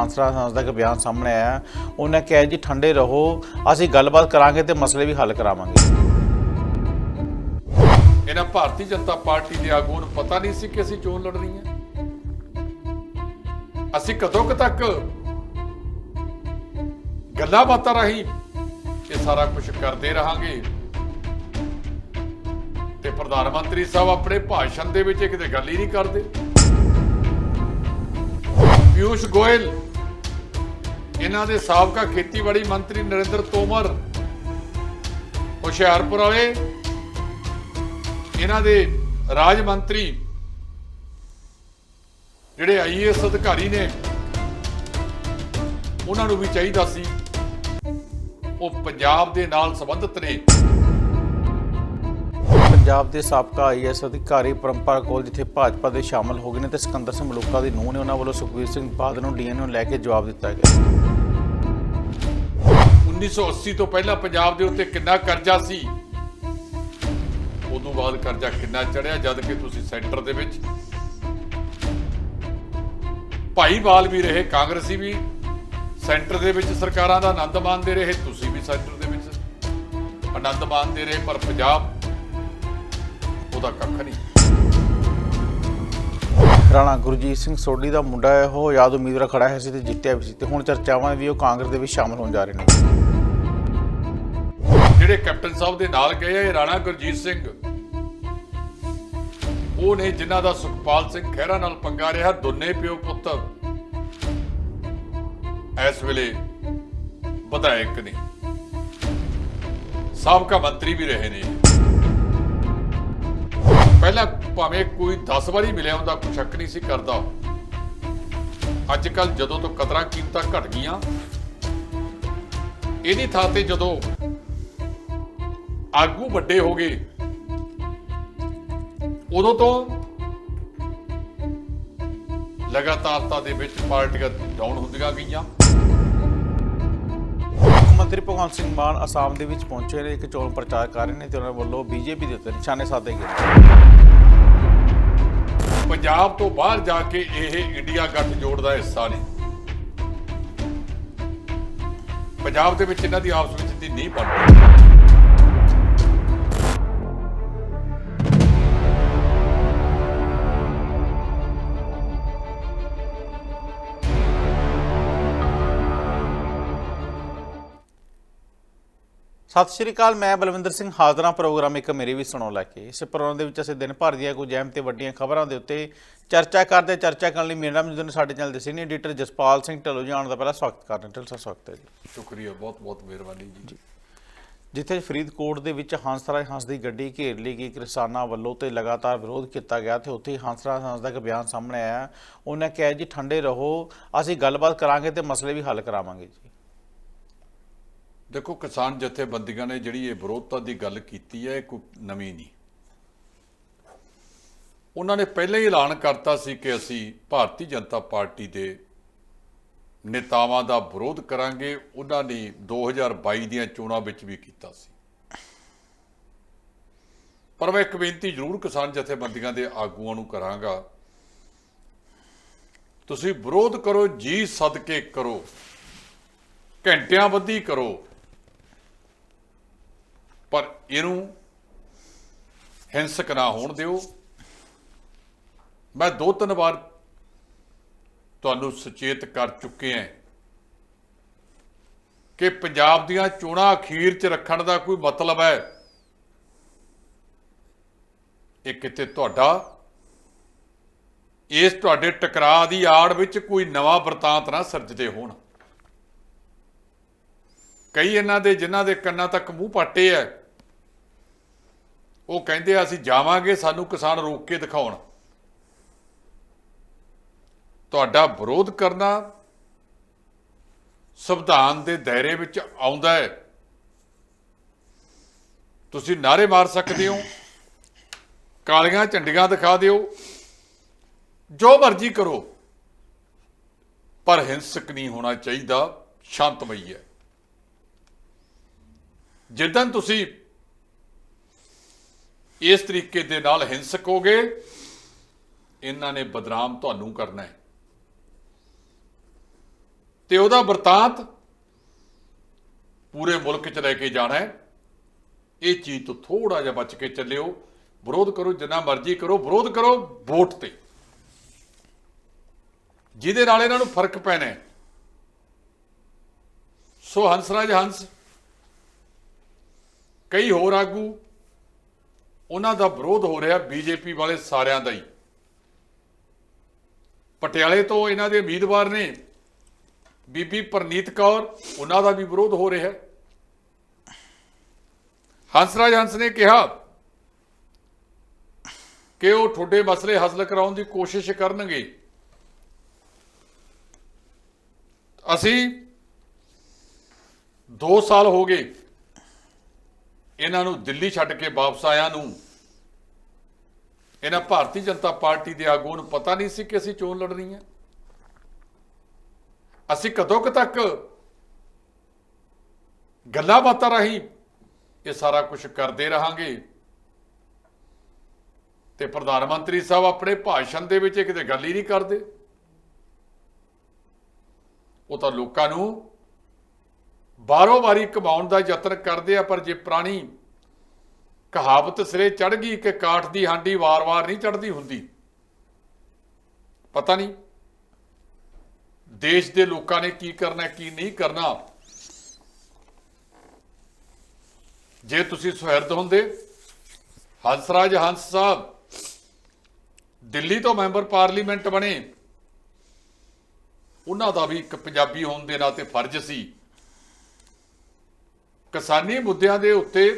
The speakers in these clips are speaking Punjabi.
ਹੰਸਰਾਜ ਹੰਸ ਦਾ ਇੱਕ ਬਿਆਨ ਸਾਹਮਣੇ ਆਇਆ। ਉਹਨੇ ਕਿਹਾ, ਜੀ, ਠੰਡੇ ਰਹੋ, ਅਸੀਂ ਗੱਲਬਾਤ ਕਰਾਂਗੇ ਤੇ ਮਸਲੇ ਵੀ ਹੱਲ ਕਰਾਵਾਂਗੇ। ਇਹਨਾਂ ਭਾਰਤੀ ਜਨਤਾ ਪਾਰਟੀ ਦੇ ਆਗੂਆਂ ਨੂੰ ਪਤਾ ਨਹੀਂ ਸੀ ਕਿ ਅਸੀਂ ਚੋਣ ਲੜਨੀ ਹੈ ਅਸੀਂ ਕਦੋਂ ਕੁ ਤੱਕ ਗੱਲਾਂ ਬਾਤਾਂ ਰਾਹੀਂ ਇਹ ਸਾਰਾ ਕੁਝ ਕਰਦੇ ਰਹਾਂਗੇ। ਤੇ ਪ੍ਰਧਾਨ ਮੰਤਰੀ ਸਾਹਿਬ ਆਪਣੇ ਭਾਸ਼ਣ ਦੇ ਵਿੱਚ ਕਿਤੇ ਗੱਲ ਹੀ ਨਹੀਂ ਕਰਦੇ। ਪਿਊਸ਼ ਗੋਇਲ ਇਹਨਾਂ ਦੇ ਸਾਬਕਾ ਖੇਤੀਬਾੜੀ ਮੰਤਰੀ ਨਰਿੰਦਰ ਤੋਮਰ ਹੁਸ਼ਿਆਰਪੁਰ ਵਾਲੇ, ਇਹਨਾਂ ਦੇ ਰਾਜ ਮੰਤਰੀ ਜਿਹੜੇ ਆਈਏਐਸ ਅਧਿਕਾਰੀ ਨੇ, ਉਹਨਾਂ ਨੂੰ ਵੀ ਚਾਹੀਦਾ ਸੀ। ਉਹ ਪੰਜਾਬ ਦੇ ਨਾਲ ਸੰਬੰਧਿਤ ਨੇ। ਪੰਜਾਬ ਦੇ ਸਾਬਕਾ ਆਈਐਸ ਅਧਿਕਾਰੀ ਪਰੰਪਰਾ ਕੋਲ ਜਿੱਥੇ ਭਾਜਪਾ ਦੇ ਸ਼ਾਮਲ ਹੋ ਗਏ ਨੇ ਤੇ ਸਿਕੰਦਰ ਸਿੰਘ ਮਲੂਕਾ ਦੀ ਨੂੰਹ ਨੇ ਉਹਨਾਂ ਵੱਲੋਂ ਸੁਖਬੀਰ ਸਿੰਘ ਬਾਦਲ ਨੂੰ ਡੀਐਨਏ ਨੂੰ ਲੈ ਕੇ ਜਵਾਬ ਦਿੱਤਾ ਗਿਆ। 1980 ਤੋਂ ਪਹਿਲਾਂ ਪੰਜਾਬ ਦੇ ਉੱਤੇ ਕਿੰਨਾ ਕਰਜ਼ਾ ਸੀ? ਉਦੋਂ ਬਾਅਦ ਕਰਜ਼ਾ ਕਿੰਨਾ ਚੜਿਆ, ਜਦ ਕਿ ਤੁਸੀਂ ਸੈਂਟਰ ਦੇ ਵਿੱਚ ਭਾਈਵਾਲ ਵੀ ਰਹੇ, ਕਾਂਗਰਸੀ ਵੀ, ਸੈਂਟਰ ਦੇ ਵਿੱਚ ਸਰਕਾਰਾਂ ਦਾ ਆਨੰਦ ਮਾਣਦੇ ਰਹੇ, ਤੁਸੀਂ ਵੀ ਸੈਂਟਰ ਦੇ ਵਿੱਚ ਆਨੰਦ ਮਾਣਦੇ ਰਹੇ, ਪਰ ਪੰਜਾਬ ਉਹਦਾ ਕੱਖ ਨਹੀਂ। ਰਾਣਾ ਗੁਰਜੀਤ ਸਿੰਘ ਸੋਢੀ ਦਾ ਮੁੰਡਾ ਹੈ, ਉਹ ਆਜ਼ਾਦ ਉਮੀਦਵਾਰ ਖੜਾ ਹੈ ਸੀ ਤੇ ਜਿੱਤਿਆ ਵੀ ਸੀ ਤੇ ਹੁਣ ਚਰਚਾਵਾਂ ਵੀ ਉਹ ਕਾਂਗਰਸ ਦੇ ਵਿੱਚ ਸ਼ਾਮਲ ਹੋਣ ਜਾ ਰਹੇ ਨੇ। ਜਿਹੜੇ ਕੈਪਟਨ ਸਾਹਿਬ ਦੇ ਨਾਲ ਗਏ ਆ, ਇਹ ਰਾਣਾ ਗੁਰਜੀਤ ਸਿੰਘ। ਉਹ ਨੇ ਜਿਨ੍ਹਾਂ ਦਾ ਸੁਖਪਾਲ ਸਿੰਘ ਖਹਿਰਾ ਨਾਲ ਪੰਗਾ ਰਿਹਾ, ਦੋਨੇ ਪਿਓ ਪੁੱਤ। ਇਸ ਵੇਲੇ ਵਿਧਾਇਕ ਨੇ। ਸਾਬਕਾ ਮੰਤਰੀ ਵੀ ਰਹੇ ਨੇ। ਪਹਿਲਾਂ ਭਾਵੇਂ ਕੋਈ 10 ਵਾਰੀ ਮਿਲਿਆ ਹੁੰਦਾ, ਕੋਈ ਸ਼ੱਕ ਨਹੀਂ ਸੀ ਕਰਦਾ। ਅੱਜ ਕੱਲ ਜਦੋਂ ਤੋਂ ਕਦਰਾਂ ਕੀਮਤਾਂ ਘਟ ਗਈਆਂ, ਇਹਦੀ ਥਾਂ ਤੇ ਜਦੋਂ ਆਗੂ ਵੱਡੇ ਹੋ ਗਏ, ਉਦੋਂ ਤੋਂ ਲਗਾਤਾਰਤਾ ਦੇ ਵਿੱਚ ਪਾਰਟੀਆਂ ਡਾਊਨ ਹੁੰਦੀਆਂ ਗਈਆਂ। ਮੰਤਰੀ ਭਗਵੰਤ ਸਿੰਘ ਮਾਨ ਅਸਾਮ ਦੇ ਵਿੱਚ ਪਹੁੰਚੇ ਨੇ, ਇੱਕ ਚੋਣ ਪ੍ਰਚਾਰ ਕਰ ਰਹੇ ਨੇ ਤੇ ਉਹਨਾਂ ਵੱਲੋਂ ਬੀਜੇਪੀ ਦੇ ਉੱਤੇ ਨਿਸ਼ਾਨੇ ਸਾਧੇ ਗਏ ਪੰਜਾਬ ਤੋਂ ਬਾਹਰ ਜਾ ਕੇ ਇਹ ਇੰਡੀਆ ਗੱਠਜੋੜ ਦਾ ਹਿੱਸਾ ਨੇ। ਪੰਜਾਬ ਦੇ ਵਿੱਚ ਇਹਨਾਂ ਦੀ ਆਪਸ ਵਿੱਚ ਦੀ ਨਹੀਂ ਬਣਦੀ ਸਤਿ ਸ਼੍ਰੀ ਅਕਾਲ ਮੈਂ ਬਲਵਿੰਦਰ ਸਿੰਘ ਹਾਜ਼ਰਾਂ ਪ੍ਰੋਗਰਾਮ ਇੱਕ ਮੇਰੀ ਵੀ ਸੁਣੋ ਲੈ ਕੇ। ਇਸ ਪ੍ਰੋਗਰਾਮ ਦੇ ਵਿੱਚ ਅਸੀਂ ਦਿਨ ਭਰ ਦੀਆਂ ਕੁਝ ਅਹਿਮ ਤੇ ਵੱਡੀਆਂ ਖਬਰਾਂ ਦੇ ਉੱਤੇ ਚਰਚਾ ਕਰਦੇ ਚਰਚਾ ਕਰਨ ਲਈ ਮੇਰੇ ਨਾਲ ਮੌਜੂਦ ਨੇ ਸਾਡੇ ਚੈਨਲ ਦੇ ਸੀਨੀਅਰ ਐਡੀਟਰ ਜਸਪਾਲ ਸਿੰਘ ਢੱਲੋ ਜੀ। ਆਉਣ ਦਾ ਪਹਿਲਾਂ ਸਵਾਗਤ ਕਰਦੇ ਹਾਂ। ਢਿੱਲੋਂ ਸਾਹਿਬ ਸਵਾਗਤ ਹੈ ਜੀ। ਸ਼ੁਕਰੀਆ ਬਹੁਤ ਬਹੁਤ ਮਿਹਰਬਾਨੀ ਜੀ। ਜਿੱਥੇ ਫਰੀਦਕੋਟ ਦੇ ਵਿੱਚ ਹੰਸਰਾਜ ਹੰਸ ਦੀ ਗੱਡੀ ਘੇਰ ਲਈ ਗਈ ਕਿਸਾਨਾਂ ਵੱਲੋਂ ਤੇ ਲਗਾਤਾਰ ਵਿਰੋਧ ਕੀਤਾ ਗਿਆ ਤੇ ਉੱਥੇ ਹੀ ਹੰਸਰਾਜ ਹੰਸ ਦਾ ਇੱਕ ਬਿਆਨ ਸਾਹਮਣੇ ਆਇਆ। ਉਹਨੇ ਕਿਹਾ ਜੀ ਠੰਡੇ ਰਹੋ ਅਸੀਂ ਗੱਲਬਾਤ ਕਰਾਂਗੇ ਤੇ ਮਸਲੇ ਵੀ ਹੱਲ ਕਰਾਵਾਂਗੇ ਜੀ। ਦੇਖੋ, ਕਿਸਾਨ ਜਥੇਬੰਦੀਆਂ ਨੇ ਜਿਹੜੀ ਇਹ ਵਿਰੋਧਤਾ ਦੀ ਗੱਲ ਕੀਤੀ ਹੈ, ਇਹ ਕੋਈ ਨਵੀਂ ਨਹੀਂ। ਉਹਨਾਂ ਨੇ ਪਹਿਲਾਂ ਹੀ ਐਲਾਨ ਕਰਤਾ ਸੀ ਕਿ ਅਸੀਂ ਭਾਰਤੀ ਜਨਤਾ ਪਾਰਟੀ ਦੇ ਨੇਤਾਵਾਂ ਦਾ ਵਿਰੋਧ ਕਰਾਂਗੇ। ਉਹਨਾਂ ਨੇ 2022 ਦੀਆਂ ਚੋਣਾਂ ਵਿੱਚ ਵੀ ਕੀਤਾ ਸੀ। ਪਰ ਮੈਂ ਇੱਕ ਬੇਨਤੀ ਜ਼ਰੂਰ ਕਿਸਾਨ ਜਥੇਬੰਦੀਆਂ ਦੇ ਆਗੂਆਂ ਨੂੰ ਕਰਾਂਗਾ। ਤੁਸੀਂ ਵਿਰੋਧ ਕਰੋ, ਜੀ ਸਦਕੇ ਕਰੋ, ਘੰਟਿਆਂ ਬੱਧੀ ਕਰੋ। ਪਰ ਇਹਨੂੰ ਹਿੰਸਕ ਨਾ ਹੋਣ ਦਿਓ। ਮੈਂ ਦੋ ਤਿੰਨ ਵਾਰ ਤੁਹਾਨੂੰ ਸੁਚੇਤ ਕਰ ਚੁੱਕੇ ਹਾਂ ਕਿ ਪੰਜਾਬ ਦੀਆਂ ਚੋਣਾਂ ਅਖੀਰ 'ਚ ਰੱਖਣ ਦਾ ਕੋਈ ਮਤਲਬ ਹੈ। ਇਹ ਕਿਤੇ ਤੁਹਾਡਾ, ਇਸ ਤੁਹਾਡੇ ਟਕਰਾਅ ਦੀ ਆੜ ਵਿੱਚ ਕੋਈ ਨਵਾਂ ਵਰਤਾਂਤ ਨਾ ਸਿਰਜਦੇ ਹੋਣ। ਕਈ ਇਹਨਾਂ ਦੇ ਜਿਨ੍ਹਾਂ ਦੇ ਕੰਨਾਂ ਤੱਕ ਮੂੰਹ ਪਾਟੇ ਐ ਉਹ ਕਹਿੰਦੇ ਆ, ਅਸੀਂ ਜਾਵਾਂਗੇ ਸਾਨੂੰ ਕਿਸਾਨ ਰੋਕ ਕੇ ਦਿਖਾਉਣ। ਤੁਹਾਡਾ ਵਿਰੋਧ ਕਰਨਾ ਸੰਵਿਧਾਨ ਦੇ ਦਾਇਰੇ ਵਿੱਚ ਆਉਂਦਾ ਹੈ। ਤੁਸੀਂ ਨਾਰੇ ਮਾਰ ਸਕਦੇ ਹੋ, ਕਾਲੀਆਂ ਝੰਡੀਆਂ ਦਿਖਾ ਦਿਓ, ਜੋ ਮਰਜ਼ੀ ਕਰੋ, ਪਰ ਹਿੰਸਕ ਨਹੀਂ ਹੋਣਾ ਚਾਹੀਦਾ, ਸ਼ਾਂਤਮਈ ਹੈ। ਜਿੱਦਾਂ ਤੁਸੀਂ ਇਸ ਤਰੀਕੇ ਦੇ ਨਾਲ ਹਿੰਸਕ ਹੋਗੇ ਇਹਨਾਂ ਨੇ ਬਦਨਾਮ ਤੁਹਾਨੂੰ ਕਰਨਾ ਹੈ। ਤੇ ਉਹਦਾ ਵਰਤਾਂਤ ਪੂਰੇ ਮੁਲਕ 'ਚ ਲੈ ਕੇ ਜਾਣਾ ਹੈ। ਇਹ ਚੀਜ਼ ਤੋਂ ਥੋੜਾ ਜਿਹਾ ਬਚ ਕੇ ਚੱਲਿਓ। ਵਿਰੋਧ ਕਰੋ, ਜਿੰਨਾ ਮਰਜ਼ੀ ਕਰੋ, ਵਿਰੋਧ ਕਰੋ ਵੋਟ ਤੇ। ਜਿਹਦੇ ਨਾਲ ਇਹਨਾਂ ਨੂੰ ਫ਼ਰਕ ਪੈਣਾ ਹੈ। ਸੋ ਹੰਸਰਾਜ ਹੰਸ, ਕਈ ਹੋਰ ਆਗੂ ਉਹਨਾਂ ਦਾ ਵਿਰੋਧ ਹੋ ਰਿਹਾ ਬੀਜੇਪੀ ਵਾਲੇ ਸਾਰਿਆਂ ਦਾ ਹੀ। ਪਟਿਆਲੇ ਤੋਂ ਇਹਨਾਂ ਦੇ ਉਮੀਦਵਾਰ ਨੇ ਬੀਬੀ ਪ੍ਰਨੀਤ ਕੌਰ, ਉਹਨਾਂ ਦਾ ਵੀ ਵਿਰੋਧ ਹੋ ਰਿਹਾ। ਹੈ ਹੰਸਰਾਜ ਹੰਸ ਨੇ ਕਿਹਾ ਕਿ ਉਹ ਤੁਹਾਡੇ ਮਸਲੇ ਹੱਲ ਕਰਾਉਣ ਦੀ ਕੋਸ਼ਿਸ਼ ਕਰਨਗੇ। ਅਸੀਂ 2 ਸਾਲ ਹੋ ਗਏ ਇਹਨਾਂ ਨੂੰ ਦਿੱਲੀ ਛੱਡ ਕੇ ਵਾਪਸ ਆਇਆ ਨੂੰ। ਇਹਨਾਂ ਭਾਰਤੀ ਜਨਤਾ ਪਾਰਟੀ ਦੇ ਆਗੂਆਂ ਨੂੰ ਪਤਾ ਨਹੀਂ ਸੀ ਕਿ ਅਸੀਂ ਚੋਣ ਲੜਨੀ ਹੈ ਅਸੀਂ ਕਦੋਂ ਕ ਤੱਕ ਗੱਲਾਂ ਬਾਤਾਂ ਰਾਹੀਂ ਇਹ ਸਾਰਾ ਕੁਝ ਕਰਦੇ ਰਹਾਂਗੇ। ਤੇ ਪ੍ਰਧਾਨ ਮੰਤਰੀ ਸਾਹਿਬ ਆਪਣੇ ਭਾਸ਼ਣ ਦੇ ਵਿੱਚ ਇਹ ਕਿਤੇ ਗੱਲ ਹੀ ਨਹੀਂ ਕਰਦੇ। ਉਹ ਤਾਂ ਲੋਕਾਂ ਨੂੰ ਬਾਰੋ ਵਾਰੀ ਕਮਾਉਣ ਦਾ ਯਤਨ ਕਰਦੇ ਆ, ਪਰ ਜੇ ਪੁਰਾਣੀ ਕਹਾਵਤ ਸਿਰੇ ਚੜ ਗਈ ਕਿ ਕਾਠ ਦੀ ਹਾਂਡੀ ਵਾਰ-ਵਾਰ ਨਹੀਂ ਚੜਦੀ ਹੁੰਦੀ। ਪਤਾ ਨਹੀਂ ਦੇਸ਼ ਦੇ ਲੋਕਾਂ ਨੇ ਕੀ ਕਰਨਾ, ਕੀ ਨਹੀਂ ਕਰਨਾ। ਜੇ ਤੁਸੀਂ ਸੁਹਿਰਦ ਹੁੰਦੇ ਹੰਸਰਾਜ ਹੰਸ ਸਾਹਿਬ, ਦਿੱਲੀ ਤੋਂ ਮੈਂਬਰ ਪਾਰਲੀਮੈਂਟ ਬਣੇ, ਉਹਨਾਂ ਦਾ ਵੀ ਇੱਕ ਪੰਜਾਬੀ ਹੋਣ ਦੇ ਨਾਤੇ ਫਰਜ਼ ਸੀ। ਕਿਸਾਨੀ ਮੁੱਦਿਆਂ ਦੇ ਉੱਤੇ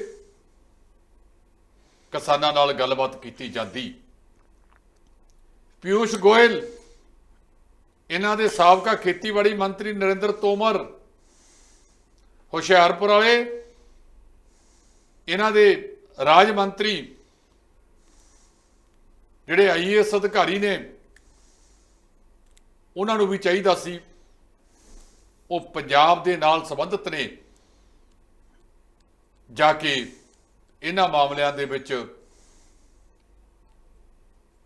ਕਿਸਾਨਾਂ ਨਾਲ ਗੱਲਬਾਤ ਕੀਤੀ ਜਾਂਦੀ। ਪਿਊਸ਼ ਗੋਇਲ, ਇਹਨਾਂ ਦੇ ਸਾਬਕਾ ਖੇਤੀਬਾੜੀ ਮੰਤਰੀ ਨਰਿੰਦਰ ਤੋਮਰ, ਹੁਸ਼ਿਆਰਪੁਰ ਵਾਲੇ, ਇਹਨਾਂ ਦੇ ਰਾਜ ਮੰਤਰੀ ਜਿਹੜੇ ਆਈਏਐਸ ਅਧਿਕਾਰੀ ਨੇ, ਉਹਨਾਂ ਨੂੰ ਵੀ ਚਾਹੀਦਾ ਸੀ, ਉਹ ਪੰਜਾਬ ਦੇ ਨਾਲ ਸੰਬੰਧਿਤ ਨੇ। ਜਾ ਕੇ ਇਹਨਾਂ ਮਾਮਲਿਆਂ ਦੇ ਵਿੱਚ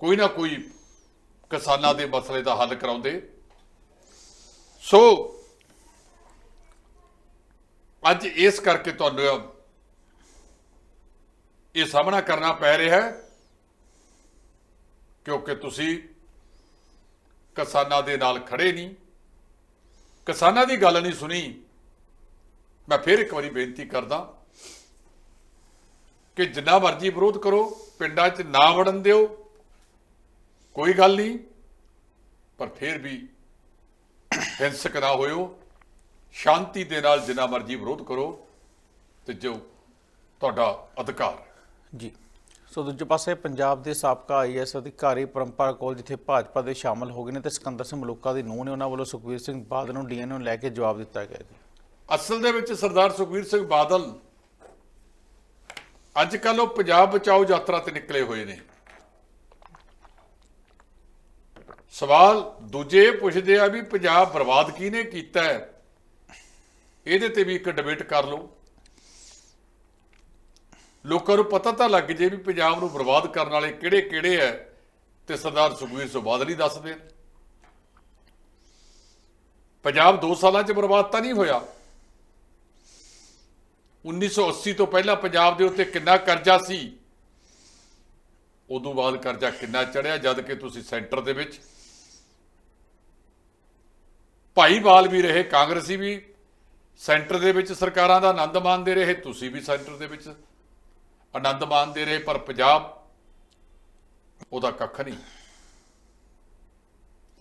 ਕੋਈ ਨਾ ਕੋਈ ਕਿਸਾਨਾਂ ਦੇ ਮਸਲੇ ਦਾ ਹੱਲ ਕਰਾਉਂਦੇ। ਸੋ ਅੱਜ ਇਸ ਕਰਕੇ ਤੁਹਾਨੂੰ ਇਹ ਸਾਹਮਣਾ ਕਰਨਾ ਪੈ ਰਿਹਾ ਹੈ, ਕਿਉਂਕਿ ਤੁਸੀਂ ਕਿਸਾਨਾਂ ਦੇ ਨਾਲ ਖੜੇ ਨਹੀਂ। ਕਿਸਾਨਾਂ ਦੀ ਗੱਲ ਨਹੀਂ ਸੁਣੀ। ਮੈਂ ਫਿਰ ਇੱਕ ਵਾਰੀ ਬੇਨਤੀ ਕਰਦਾ ਕਿ ਜਿੰਨਾ ਮਰਜ਼ੀ ਵਿਰੋਧ ਕਰੋ ਪਿੰਡਾਂ 'ਚ ਨਾ ਵੜਨ ਦਿਓ ਕੋਈ ਗੱਲ ਨਹੀਂ। ਪਰ ਫਿਰ ਵੀ ਹਿੰਸਕ ਨਾ ਹੋਇਓ ਸ਼ਾਂਤੀ ਦੇ ਨਾਲ ਜਿੰਨਾ ਮਰਜ਼ੀ ਵਿਰੋਧ ਕਰੋ ਤੇ ਜੋ ਤੁਹਾਡਾ ਅਧਿਕਾਰ। ਜੀ। ਸੋ ਦੂਜੇ ਪਾਸੇ ਪੰਜਾਬ ਦੇ ਸਾਬਕਾ ਆਈਐਸ ਅਧਿਕਾਰੀ ਪਰੰਪਰਾ ਕੋਲ ਜਿੱਥੇ ਭਾਜਪਾ ਦੇ ਸ਼ਾਮਲ ਹੋ ਗਏ ਨੇ ਤੇ ਸਿਕੰਦਰ ਸਿੰਘ ਮਲੂਕਾ ਦੀ ਨੂੰਹ ਨੇ ਉਹਨਾਂ ਵੱਲੋਂ ਸੁਖਵੀਰ ਸਿੰਘ ਬਾਦਲ ਨੂੰ ਡੀਐਨਏ ਨੂੰ ਲੈ ਕੇ ਜਵਾਬ ਦਿੱਤਾ ਗਿਆ ਜੀ। ਅਸਲ ਦੇ ਵਿੱਚ ਸਰਦਾਰ ਸੁਖਵੀਰ ਸਿੰਘ ਬਾਦਲ ਅੱਜ ਕੱਲ ਉਹ ਪੰਜਾਬ ਬਚਾਓ ਯਾਤਰਾ ਤੇ ਨਿਕਲੇ ਹੋਏ ਨੇ। ਸਵਾਲ ਦੂਜੇ ਪੁੱਛਦੇ ਆ ਵੀ ਪੰਜਾਬ ਬਰਬਾਦ ਕਿਹਨੇ ਕੀਤਾ ਹੈ? ਇਹਦੇ ਤੇ ਵੀ ਇੱਕ ਡਿਬੇਟ ਕਰ ਲਓ। ਲੋਕਾਂ ਨੂੰ ਪਤਾ ਤਾਂ ਲੱਗ ਜੇ ਵੀ ਪੰਜਾਬ ਨੂੰ ਬਰਬਾਦ ਕਰਨ ਵਾਲੇ ਕਿਹੜੇ ਕਿਹੜੇ ਐ ਤੇ ਸਰਦਾਰ ਸੁਖਵੀਰ ਸਿੰਘ ਬਾਦਲ ਹੀ ਦੱਸਦੇ ਪੰਜਾਬ 2 ਸਾਲਾਂ 'ਚ ਬਰਬਾਦ ਤਾਂ ਨਹੀਂ ਹੋਇਆ। 1980 ਤੋਂ ਪਹਿਲਾਂ ਪੰਜਾਬ ਦੇ ਉੱਤੇ ਕਿੰਨਾ ਕਰਜ਼ਾ ਸੀ? ਉਦੋਂ ਬਾਅਦ ਕਰਜ਼ਾ ਕਿੰਨਾ ਚੜਿਆ, ਜਦ ਕਿ ਤੁਸੀਂ ਸੈਂਟਰ ਦੇ ਵਿੱਚ। ਭਾਈਵਾਲ ਵੀ ਰਹੇ, ਕਾਂਗਰਸੀ ਵੀ। ਸੈਂਟਰ ਦੇ ਵਿੱਚ ਸਰਕਾਰਾਂ ਦਾ ਆਨੰਦ ਮਾਣਦੇ ਰਹੇ, ਤੁਸੀਂ ਵੀ ਸੈਂਟਰ ਦੇ ਵਿੱਚ ਆਨੰਦ ਮਾਣਦੇ ਰਹੇ, ਪਰ ਪੰਜਾਬ ਉਹਦਾ ਕੱਖ ਨਹੀਂ।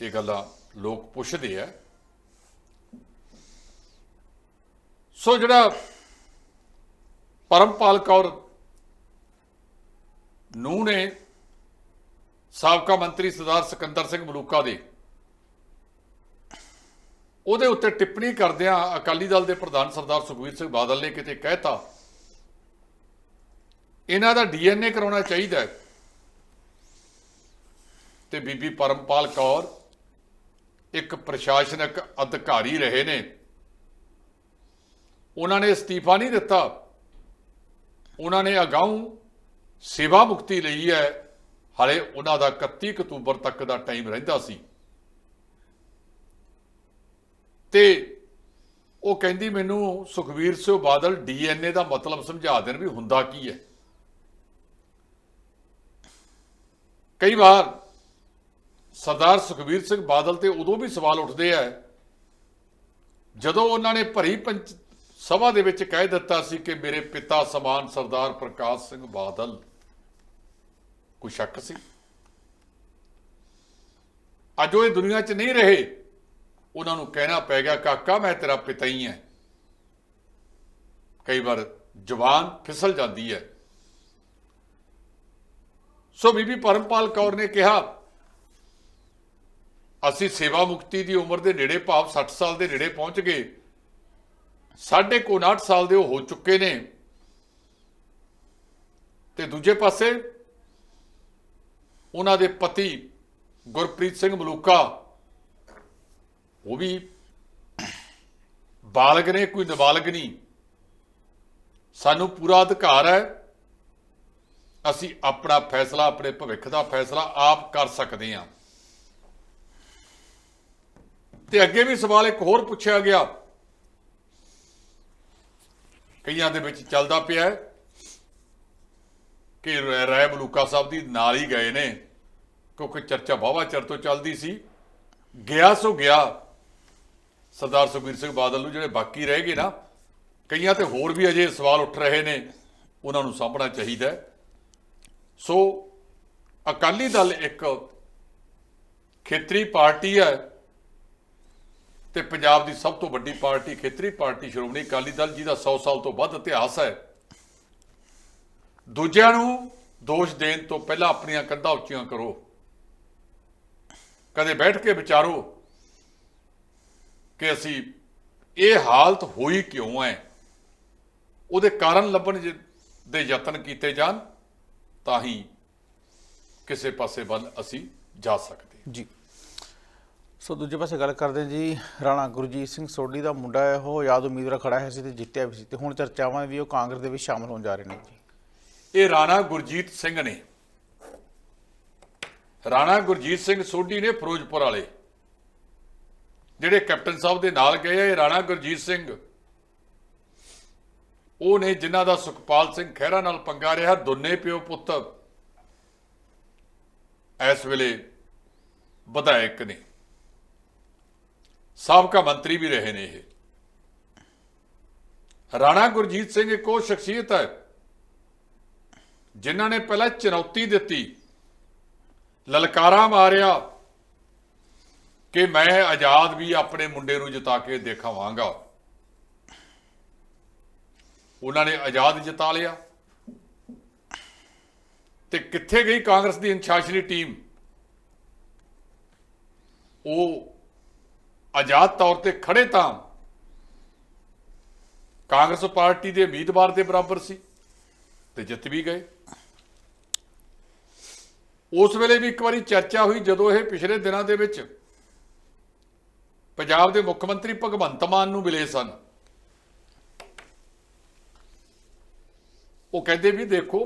ਇਹ ਗੱਲਾਂ ਲੋਕ ਪੁੱਛਦੇ ਆ। ਸੋ ਜਿਹੜਾ ਪਰਮਪਾਲ ਕੌਰ ਨੂੰ ਨੇ ਸਾਬਕਾ ਮੰਤਰੀ ਸਰਦਾਰ ਸਿਕੰਦਰ ਸਿੰਘ ਮਲੂਕਾ ਦੇ। ਉਹਦੇ ਉੱਤੇ ਟਿੱਪਣੀ ਕਰਦਿਆਂ ਅਕਾਲੀ ਦਲ ਦੇ ਪ੍ਰਧਾਨ ਸਰਦਾਰ ਸੁਖਵੀਰ ਸਿੰਘ ਬਾਦਲ ਨੇ ਕਿਤੇ ਕਹਿਤਾ ਇਹਨਾਂ ਦਾ ਡੀਐਨਏ ਕਰਾਉਣਾ ਚਾਹੀਦਾ ਹੈ। ਤੇ ਬੀਬੀ ਪਰਮਪਾਲ ਕੌਰ ਇੱਕ ਪ੍ਰਸ਼ਾਸਨਿਕ ਅਧਿਕਾਰੀ ਰਹੇ ਨੇ। ਉਹਨਾਂ ਨੇ ਅਸਤੀਫਾ ਨਹੀਂ ਦਿੱਤਾ। ਉਹਨਾਂ ਨੇ ਅਗਾਊਂ ਸੇਵਾ ਮੁਕਤੀ ਲਈ ਹੈ। ਹਾਲੇ ਉਹਨਾਂ ਦਾ 31 ਅਕਤੂਬਰ ਤੱਕ ਦਾ ਟਾਈਮ ਰਹਿੰਦਾ ਸੀ। ਤੇ ਉਹ ਕਹਿੰਦੀ ਮੈਨੂੰ ਸੁਖਵੀਰ ਸਿੰਘ ਬਾਦਲ ਡੀਐਨਏ ਦਾ ਮਤਲਬ ਸਮਝਾ ਦੇਣ ਵੀ ਹੁੰਦਾ ਕੀ ਹੈ? ਕਈ ਵਾਰ ਸਰਦਾਰ ਸੁਖਵੀਰ ਸਿੰਘ ਬਾਦਲ ਤੇ ਉਦੋਂ ਵੀ ਸਵਾਲ ਉੱਠਦੇ ਆ। ਜਦੋਂ ਉਹਨਾਂ ਨੇ ਭਰੀ ਪੰਚ ਸਭਾ ਦੇ ਵਿੱਚ ਕਹਿ ਦਿੱਤਾ ਸੀ ਕਿ ਮੇਰੇ ਪਿਤਾ ਸਮਾਨ ਸਰਦਾਰ ਪ੍ਰਕਾਸ਼ ਸਿੰਘ ਬਾਦਲ। ਕੋਈ ਸ਼ੱਕ ਸੀ? ਅੱਜ ਉਹ ਇਹ ਦੁਨੀਆ 'ਚ ਨਹੀਂ ਰਹੇ। ਉਹਨਾਂ ਨੂੰ ਕਹਿਣਾ ਪੈ ਗਿਆ, ਕਾਕਾ, ਮੈਂ ਤੇਰਾ ਪਿਤਾ ਹੀ ਹਾਂ। ਕਈ ਵਾਰ ਜਵਾਨ ਫਿਸਲ ਜਾਂਦੀ ਹੈ। ਸੋ ਬੀਬੀ ਪਰਮਪਾਲ ਕੌਰ ਨੇ ਕਿਹਾ, ਅਸੀਂ ਸੇਵਾ ਮੁਕਤੀ ਦੀ ਉਮਰ ਦੇ ਨੇੜੇ ਭਾਵ 60 ਸਾਲ ਦੇ ਨੇੜੇ ਪਹੁੰਚ ਗਏ। ਸਾਢੇ 59 ਸਾਲ ਦੇ ਉਹ ਹੋ ਚੁੱਕੇ ਨੇ। ਤੇ ਦੂਜੇ ਪਾਸੇ ਉਹਨਾਂ ਦੇ ਪਤੀ ਗੁਰਪ੍ਰੀਤ ਸਿੰਘ ਮਲੂਕਾ, ਉਹ ਵੀ ਬਾਲਗ ਨੇ, ਕੋਈ ਨਾਬਾਲਗ ਨਹੀਂ। ਸਾਨੂੰ ਪੂਰਾ ਅਧਿਕਾਰ ਹੈ। ਅਸੀਂ ਆਪਣਾ ਫੈਸਲਾ, ਆਪਣੇ ਭਵਿੱਖ ਦਾ ਫੈਸਲਾ ਆਪ ਕਰ ਸਕਦੇ ਹਾਂ। ਤੇ ਅੱਗੇ ਵੀ ਸਵਾਲ ਇੱਕ ਹੋਰ ਪੁੱਛਿਆ ਗਿਆ। ਕਈਆਂ ਦੇ ਵਿੱਚ ਚੱਲਦਾ ਪਿਆ ਹੈ ਕਿ ਰ- ਰਾਏ ਮਲੂਕਾ ਸਾਹਿਬ ਦੀ ਨਾਲ ਹੀ ਗਏ ਨੇ। ਕਿਉਂਕਿ ਚਰਚਾ ਵਾਹਵਾ ਚਿਰ ਤੋਂ ਚੱਲਦੀ ਸੀ। ਗਿਆ ਸੋ ਗਿਆ। ਸਰਦਾਰ ਸੁਖਬੀਰ ਸਿੰਘ ਬਾਦਲ ਨੂੰ ਜਿਹੜੇ ਬਾਕੀ ਰਹਿ ਗਏ ਨਾ, ਕਈਆਂ ਤੇ ਹੋਰ ਵੀ ਅਜੇ ਸਵਾਲ ਉੱਠ ਰਹੇ ਨੇ, ਉਹਨਾਂ ਨੂੰ ਸਾਂਭਣਾ ਚਾਹੀਦਾ ਸੋ ਅਕਾਲੀ ਦਲ ਇੱਕ ਖੇਤਰੀ ਪਾਰਟੀ ਹੈ। ਤੇ ਪੰਜਾਬ ਦੀ ਸਭ ਤੋਂ ਵੱਡੀ ਪਾਰਟੀ, ਖੇਤਰੀ ਪਾਰਟੀ ਸ਼੍ਰੋਮਣੀ ਅਕਾਲੀ ਦਲ, ਜਿਹਦਾ 100 ਸਾਲ ਤੋਂ ਵੱਧ ਇਤਿਹਾਸ ਹੈ, ਦੂਜਿਆਂ ਨੂੰ ਦੋਸ਼ ਦੇਣ ਤੋਂ ਪਹਿਲਾਂ ਆਪਣੀਆਂ ਕੰਧਾਂ ਉੱਚੀਆਂ ਕਰੋ। ਕਦੇ ਬੈਠ ਕੇ ਵਿਚਾਰੋ ਕਿ ਅਸੀਂ ਇਹ ਹਾਲਤ ਹੋਈ ਕਿਉਂ ਹੈ? ਉਹਦੇ ਕਾਰਨ ਲੱਭਣ ਦੇ ਯਤਨ ਕੀਤੇ ਜਾਣ, ਤਾਂ ਹੀ ਕਿਸੇ ਪਾਸੇ ਵੱਲ ਅਸੀਂ ਜਾ ਸਕਦੇ ਜੀ। ਸੋ ਦੂਜੇ ਪਾਸੇ ਗੱਲ ਕਰਦੇ ਜੀ, ਰਾਣਾ ਗੁਰਜੀਤ ਸਿੰਘ ਸੋਢੀ ਦਾ ਮੁੰਡਾ ਹੈ, ਉਹ ਯਾਦ ਉਮੀਦਵਾਰ ਖੜਾ ਹੈ ਸੀ ਤੇ ਜਿੱਤਿਆ ਵੀ ਸੀ ਤੇ ਹੁਣ ਚਰਚਾਵਾਂ ਵੀ ਉਹ ਕਾਂਗਰਸ ਦੇ ਵਿੱਚ ਸ਼ਾਮਲ ਹੋਣ ਜਾ ਰਹੇ ਨੇ ਜੀ। ਇਹ ਰਾਣਾ ਗੁਰਜੀਤ ਸਿੰਘ ਨੇ। ਰਾਣਾ ਗੁਰਜੀਤ ਸਿੰਘ ਸੋਢੀ ਨੇ ਫਿਰੋਜ਼ਪੁਰ ਵਾਲੇ। ਜਿਹੜੇ ਕੈਪਟਨ ਸਾਹਿਬ ਦੇ ਨਾਲ ਗਏ ਇਹ ਰਾਣਾ ਗੁਰਜੀਤ ਸਿੰਘ। ਉਹ ਨੇ ਜਿਨ੍ਹਾਂ ਦਾ ਸੁਖਪਾਲ ਸਿੰਘ ਖਹਿਰਾ ਨਾਲ ਪੰਗਾ ਰਿਹਾ, ਦੋਨੇ ਪਿਓ ਪੁੱਤ। ਇਸ ਵੇਲੇ ਵਿਧਾਇਕ ਨੇ। ਸਾਬਕਾ ਮੰਤਰੀ ਵੀ ਰਹੇ ਨੇ ਇਹ। ਰਾਣਾ ਗੁਰਜੀਤ ਸਿੰਘ ਇੱਕ ਉਹ ਸ਼ਖਸੀਅਤ ਹੈ, ਜਿਨ੍ਹਾਂ ਨੇ ਪਹਿਲਾਂ ਚੁਣੌਤੀ ਦਿੱਤੀ, ਲਲਕਾਰਾ ਮਾਰਿਆ ਕਿ ਮੈਂ ਆਜ਼ਾਦ ਵੀ ਆਪਣੇ ਮੁੰਡੇ ਨੂੰ ਜਿਤਾ ਕੇ ਦਿਖਾਵਾਂਗਾ। ਉਹਨਾਂ ਨੇ ਆਜ਼ਾਦ ਜਿਤਾ ਲਿਆ। ਤੇ ਕਿੱਥੇ ਗਈ ਕਾਂਗਰਸ ਦੀ ਅਨੁਸ਼ਾਸਨੀ ਟੀਮ? ਉਹ ਆਜ਼ਾਦ ਤੌਰ ਤੇ ਖੜੇ ਤਾਂ ਕਾਂਗਰਸ ਪਾਰਟੀ ਦੇ ਉਮੀਦਵਾਰ ਦੇ ਬਰਾਬਰ ਸੀ ਤੇ ਜਿੱਤ ਵੀ ਗਏ। ਉਸ ਵੇਲੇ ਵੀ ਇੱਕ ਵਾਰੀ ਚਰਚਾ ਹੋਈ ਜਦੋਂ ਇਹ ਪਿਛਲੇ ਦਿਨਾਂ ਦੇ ਵਿੱਚ ਪੰਜਾਬ ਦੇ ਮੁੱਖ ਮੰਤਰੀ ਭਗਵੰਤ ਮਾਨ ਨੂੰ ਮਿਲੇ ਸਨ। ਉਹ ਕਹਿੰਦੇ ਵੀ ਦੇਖੋ,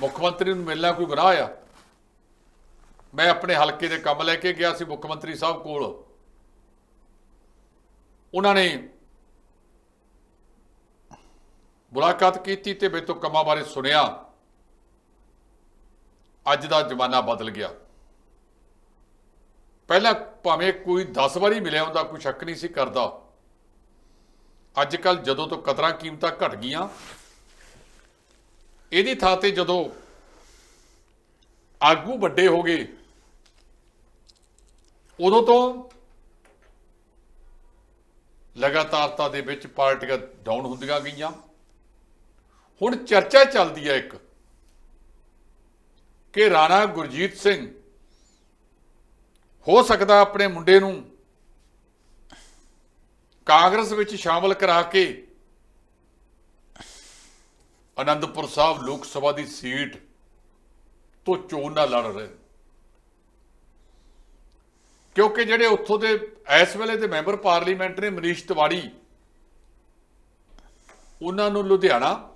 ਮੁੱਖ ਮੰਤਰੀ ਨੂੰ ਮਿਲਣਾ ਕੋਈ ਗੁਨਾਹ ਆ। ਮੈਂ ਆਪਣੇ ਹਲਕੇ ਦੇ ਕੰਮ ਲੈ ਕੇ ਗਿਆ ਸੀ ਮੁੱਖ ਮੰਤਰੀ ਸਾਹਿਬ ਕੋਲ। ਉਹਨਾਂ ਨੇ ਮੁਲਾਕਾਤ ਕੀਤੀ ਤੇ ਮੇਰੇ ਤੋਂ ਕੰਮਾਂ ਬਾਰੇ ਸੁਣਿਆ। ਅੱਜ ਦਾ ਜ਼ਮਾਨਾ ਬਦਲ ਗਿਆ। ਪਹਿਲਾਂ ਭਾਵੇਂ ਕੋਈ 10 ਵਾਰੀ ਮਿਲਿਆ ਹੁੰਦਾ, ਕੋਈ ਸ਼ੱਕ ਨਹੀਂ ਸੀ ਕਰਦਾ। ਅੱਜ ਕੱਲ ਜਦੋਂ ਤੋਂ ਕਦਰਾਂ ਕੀਮਤਾਂ ਘਟ ਗਈਆਂ, ਇਹਦੀ ਥਾਂ ਤੇ ਜਦੋਂ ਆਗੂ ਵੱਡੇ ਹੋ ਗਏ ਉਦੋਂ ਤੋਂ ਲਗਾਤਾਰਤਾ ਦੇ ਵਿੱਚ ਪਾਰਟੀਆਂ ਡਾਊਨ ਹੁੰਦੀਆਂ ਗਈਆਂ। ਹੁਣ ਚਰਚਾ ਚੱਲਦੀ ਹੈ ਇੱਕ ਕਿ ਰਾਣਾ ਗੁਰਜੀਤ ਸਿੰਘ ਹੋ ਸਕਦਾ ਆਪਣੇ ਮੁੰਡੇ ਨੂੰ ਕਾਂਗਰਸ ਵਿੱਚ ਸ਼ਾਮਲ ਕਰਾ ਕੇ ਅਨੰਦਪੁਰ ਸਾਹਿਬ ਲੋਕ ਸਭਾ ਦੀ ਸੀਟ ਤੋਂ ਚੋਣ ਨਾ ਲੜ ਰਹੇ। ਕਿਉਂਕਿ ਜਿਹੜੇ ਉੱਥੋਂ ਦੇ, ਇਸ ਵੇਲੇ ਦੇ ਮੈਂਬਰ ਪਾਰਲੀਮੈਂਟ ਨੇ ਮਨੀਸ਼ ਤਿਵਾੜੀ, ਉਹਨਾਂ ਨੂੰ ਲੁਧਿਆਣਾ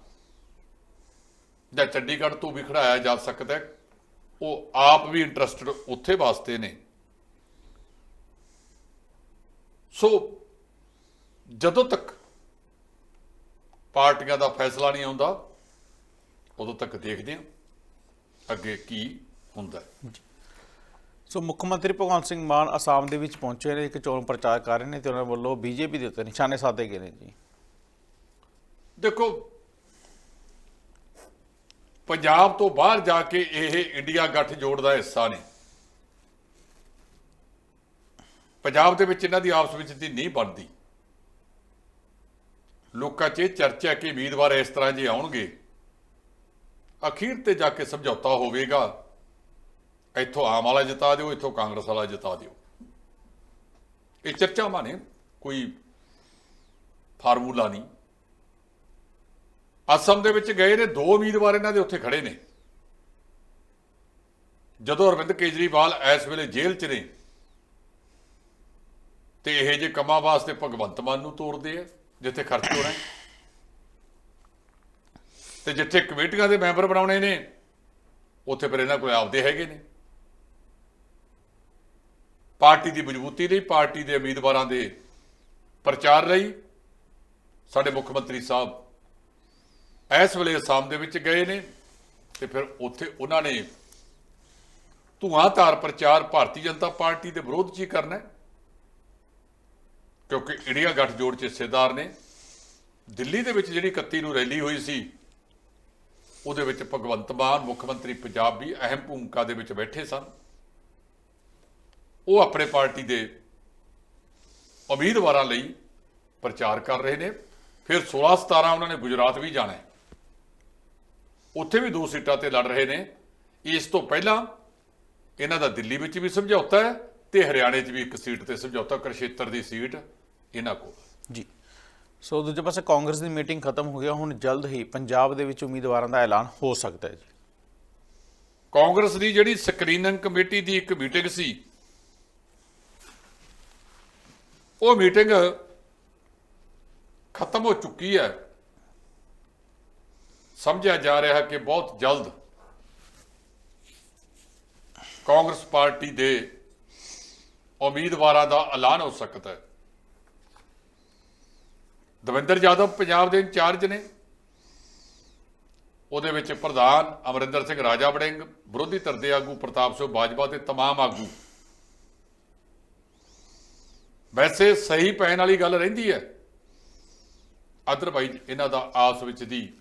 ਜਾਂ ਚੰਡੀਗੜ੍ਹ ਤੋਂ ਵੀ ਖੜਾਇਆ ਜਾ ਸਕਦਾ ਹੈ। ਉਹ ਆਪ ਵੀ ਇੰਟਰਸਟਡ ਉੱਥੇ ਵਾਸਤੇ ਨੇ। ਸੋ, ਜਦੋਂ ਤੱਕ ਪਾਰਟੀਆਂ ਦਾ ਫੈਸਲਾ ਨਹੀਂ ਆਉਂਦਾ, ਉਦੋਂ ਤੱਕ ਦੇਖਦੇ ਹਾਂ ਅੱਗੇ ਕੀ ਹੁੰਦਾ ਹੈ। ਸੋ ਮੁੱਖ ਮੰਤਰੀ ਭਗਵੰਤ ਸਿੰਘ ਮਾਨ ਅਸਾਮ ਦੇ ਵਿੱਚ ਪਹੁੰਚੇ ਨੇ, ਇੱਕ ਚੋਣ ਪ੍ਰਚਾਰ ਕਰ ਰਹੇ ਨੇ ਤੇ ਉਹਨਾਂ ਵੱਲੋਂ ਬੀਜੇਪੀ ਦੇ ਉੱਤੇ ਨਿਸ਼ਾਨੇ ਸਾਧੇ ਗਏ ਨੇ ਜੀ। ਦੇਖੋ, ਪੰਜਾਬ ਤੋਂ ਬਾਹਰ ਜਾ ਕੇ ਇਹ ਇੰਡੀਆ ਗੱਠ ਜੋੜ ਦਾ ਹਿੱਸਾ ਨੇ। ਪੰਜਾਬ ਦੇ ਵਿੱਚ ਇਹਨਾਂ ਦੀ ਆਪਸ ਵਿੱਚ ਦੀ ਨਹੀਂ ਬਣਦੀ। ਲੋਕਾਂ 'ਚ ਇਹ ਚਰਚਾ ਕਿ ਉਮੀਦਵਾਰ ਇਸ ਤਰ੍ਹਾਂ ਜੇ ਆਉਣਗੇ, ਅਖੀਰ ਤੇ ਜਾ ਕੇ ਸਮਝੌਤਾ ਹੋਵੇਗਾ। ਇੱਥੋਂ ਆਮ ਵਾਲਾ ਜਿਤਾ ਦਿਓ, ਇੱਥੋਂ ਕਾਂਗਰਸ ਵਾਲਾ ਜਿਤਾ ਦਿਓ। ਇਹ ਚਰਚਾਵਾਂ ਨੇ, ਕੋਈ ਫਾਰਮੂਲਾ ਨਹੀਂ। ਅਸਮ ਦੇ ਵਿੱਚ ਗਏ ਨੇ, ਦੋ ਉਮੀਦਵਾਰ ਇਹਨਾਂ ਦੇ ਉੱਥੇ ਖੜੇ ਨੇ। ਜਦੋਂ ਅਰਵਿੰਦ ਕੇਜਰੀਵਾਲ ਇਸ ਵੇਲੇ ਜੇਲ੍ਹ 'ਚ ਨੇ, ਤੇ ਇਹ ਜੇ ਕੰਮਾਂ ਵਾਸਤੇ ਭਗਵੰਤ ਮਾਨ ਨੂੰ ਤੋੜਦੇ ਆ, ਜਿੱਥੇ ਖਰਚ ਹੋਣਾ ਹੈ। ਤੇ ਜਿੱਥੇ ਕਮੇਟੀਆਂ ਦੇ ਮੈਂਬਰ ਬਣਾਉਣੇ ਨੇ, ਉੱਥੇ ਫਿਰ ਇਹਨਾਂ ਕੋਲ ਆਪਦੇ ਹੈਗੇ ਨੇ। ਪਾਰਟੀ ਦੀ ਮਜ਼ਬੂਤੀ ਲਈ, ਪਾਰਟੀ ਦੇ ਉਮੀਦਵਾਰਾਂ ਦੇ ਪ੍ਰਚਾਰ ਲਈ ਸਾਡੇ ਮੁੱਖ ਮੰਤਰੀ ਸਾਹਿਬ ਇਸ ਵੇਲੇ ਅਸਾਮ ਦੇ ਵਿੱਚ ਗਏ ਨੇ ਤੇ ਫਿਰ ਉੱਥੇ ਉਹਨਾਂ ਨੇ ਧੂਆਂਧਾਰ ਪ੍ਰਚਾਰ ਭਾਰਤੀ ਜਨਤਾ ਪਾਰਟੀ ਦੇ ਵਿਰੋਧ 'ਚ ਹੀ ਕਰਨਾ ਹੈ। ਕਿਉਂਕਿ ਇੰਡੀਆ ਗੱਠਜੋੜ 'ਚ ਹਿੱਸੇਦਾਰ ਨੇ। ਦਿੱਲੀ ਦੇ ਵਿੱਚ ਜਿਹੜੀ 31 ਨੂੰ ਰੈਲੀ ਹੋਈ ਸੀ, ਉਹਦੇ ਵਿੱਚ ਭਗਵੰਤ ਮਾਨ, ਮੁੱਖ ਮੰਤਰੀ ਪੰਜਾਬ ਵੀ ਅਹਿਮ ਭੂਮਿਕਾ ਦੇ ਵਿੱਚ ਬੈਠੇ ਸਨ। ਉਹ ਆਪਣੇ ਪਾਰਟੀ ਦੇ ਉਮੀਦਵਾਰਾਂ ਲਈ ਪ੍ਰਚਾਰ ਕਰ ਰਹੇ ਨੇ। ਫਿਰ 16 17 ਉਹਨਾਂ ਨੇ ਗੁਜਰਾਤ ਵੀ ਜਾਣਾ ਹੈ। ਉੱਥੇ ਵੀ ਦੋ ਸੀਟਾਂ ਤੇ ਲੜ ਰਹੇ ਨੇ। ਇਸ ਤੋਂ ਪਹਿਲਾਂ ਇਹਨਾਂ ਦਾ ਦਿੱਲੀ ਵਿੱਚ ਵੀ ਸਮਝੌਤਾ ਹੈ ਤੇ ਹਰਿਆਣੇ 'ਚ ਵੀ ਇੱਕ ਸੀਟ ਤੇ ਸਮਝੌਤਾ ਕੁਰਸ਼ੇਤਰ ਦੀ ਸੀਟ ਇਹਨਾਂ ਕੋਲ। ਜੀ। ਸੋ ਦੂਜੇ ਪਾਸੇ ਕਾਂਗਰਸ ਦੀ ਮੀਟਿੰਗ ਖਤਮ ਹੋ ਗਿਆ। ਹੁਣ ਜਲਦ ਹੀ ਪੰਜਾਬ ਦੇ ਵਿੱਚ ਉਮੀਦਵਾਰਾਂ ਦਾ ਐਲਾਨ ਹੋ ਸਕਦਾ ਹੈ ਜੀ। ਕਾਂਗਰਸ ਦੀ ਜਿਹੜੀ ਸਕਰੀਨਿੰਗ ਕਮੇਟੀ ਦੀ ਇੱਕ ਮੀਟਿੰਗ ਸੀ ਉਹ ਮੀਟਿੰਗ ਖਤਮ ਹੋ ਚੁੱਕੀ ਹੈ ਸਮਝਿਆ ਜਾ ਰਿਹਾ ਹੈ ਕਿ ਬਹੁਤ ਜਲਦ ਕਾਂਗਰਸ ਪਾਰਟੀ ਦੇ ਉਮੀਦਵਾਰਾਂ ਦਾ ਐਲਾਨ ਹੋ ਸਕਦਾ ਹੈ ਦਵਿੰਦਰ ਯਾਦਵ ਪੰਜਾਬ ਦੇ ਇੰਚਾਰਜ ਨੇ ਉਹਦੇ ਵਿੱਚ ਪ੍ਰਧਾਨ ਅਮਰਿੰਦਰ ਸਿੰਘ ਰਾਜਾ ਵੜਿੰਗ ਵਿਰੋਧੀ ਧਿਰ ਦੇ ਆਗੂ ਪ੍ਰਤਾਪ ਸਿੰਘ ਬਾਜਵਾ ਤੇ तमाम ਆਗੂ ਵੈਸੇ ਸਹੀ ਪੈਣ ਵਾਲੀ ਗੱਲ ਰਹਿੰਦੀ ਹੈ। ਅਦਰਵਾਈਜ਼ ਇਹਨਾਂ ਦਾ ਆਪਸ ਵਿੱਚ ਦੀ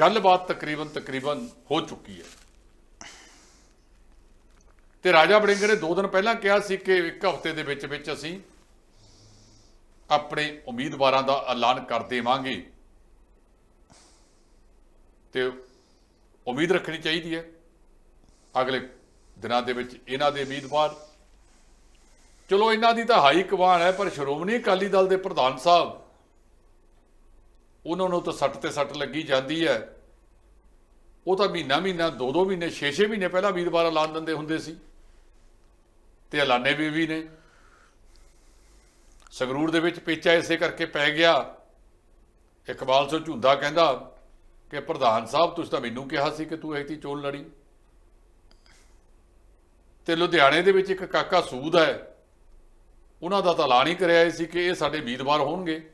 ਗੱਲਬਾਤ ਤਕਰੀਬਨ ਤਕਰੀਬਨ ਹੋ ਚੁੱਕੀ ਹੈ। ਤੇ ਰਾਜਾ ਵੜਿੰਗ ਨੇ 2 ਦਿਨ ਪਹਿਲਾਂ ਕਿਹਾ ਸੀ ਕਿ ਇੱਕ ਹਫ਼ਤੇ ਦੇ ਵਿੱਚ ਵਿੱਚ ਅਸੀਂ ਆਪਣੇ ਉਮੀਦਵਾਰਾਂ ਦਾ ਐਲਾਨ ਕਰ ਦੇਵਾਂਗੇ। ਤੇ ਉਮੀਦ ਰੱਖਣੀ ਚਾਹੀਦੀ ਹੈ। ਅਗਲੇ ਦਿਨਾਂ ਦੇ ਵਿੱਚ ਇਹਨਾਂ ਦੇ ਉਮੀਦਵਾਰ ਚਲੋ ਇਹਨਾਂ ਦੀ ਤਾਂ ਹਾਈ ਕਮਾਨ ਹੈ, ਪਰ ਸ਼੍ਰੋਮਣੀ ਅਕਾਲੀ ਦਲ ਦੇ ਪ੍ਰਧਾਨ ਸਾਹਿਬ, ਉਹਨਾਂ ਨੂੰ ਤਾਂ ਸੱਟ ਤੇ ਸੱਟ ਲੱਗੀ ਜਾਂਦੀ ਹੈ। ਉਹ ਤਾਂ ਮਹੀਨਾ ਮਹੀਨਾ ਦੋ ਦੋ ਮਹੀਨੇ 6-6 ਮਹੀਨੇ ਪਹਿਲਾਂ ਉਮੀਦਵਾਰ ਐਲਾਨ ਦਿੰਦੇ ਹੁੰਦੇ ਸੀ। ਤੇ ਐਲਾਨੇ ਵੀ ਵੀ ਨੇ। ਸੰਗਰੂਰ ਦੇ ਵਿੱਚ ਪੇਚਾ ਇਸੇ ਕਰਕੇ ਪੈ ਗਿਆ। ਇਕਬਾਲ ਸਿੰਘ ਝੁੰਦਾ ਕਹਿੰਦਾ ਕਿ ਪ੍ਰਧਾਨ ਸਾਹਿਬ, ਤੁਸੀਂ ਤਾਂ ਮੈਨੂੰ ਕਿਹਾ ਸੀ ਕਿ ਤੂੰ ਐਤੀ ਚੋਣ ਲੜੀ। ਤੇ ਲੁਧਿਆਣੇ ਦੇ ਵਿੱਚ ਇੱਕ ਕਾਕਾ ਸੂਦ ਹੈ। ਉਹਨਾਂ ਦਾ ਤਾਂ ਐਲਾਨ ਹੀ ਕਰਿਆ ਸੀ ਕਿ ਇਹ ਸਾਡੇ ਉਮੀਦਵਾਰ ਹੋਣਗੇ।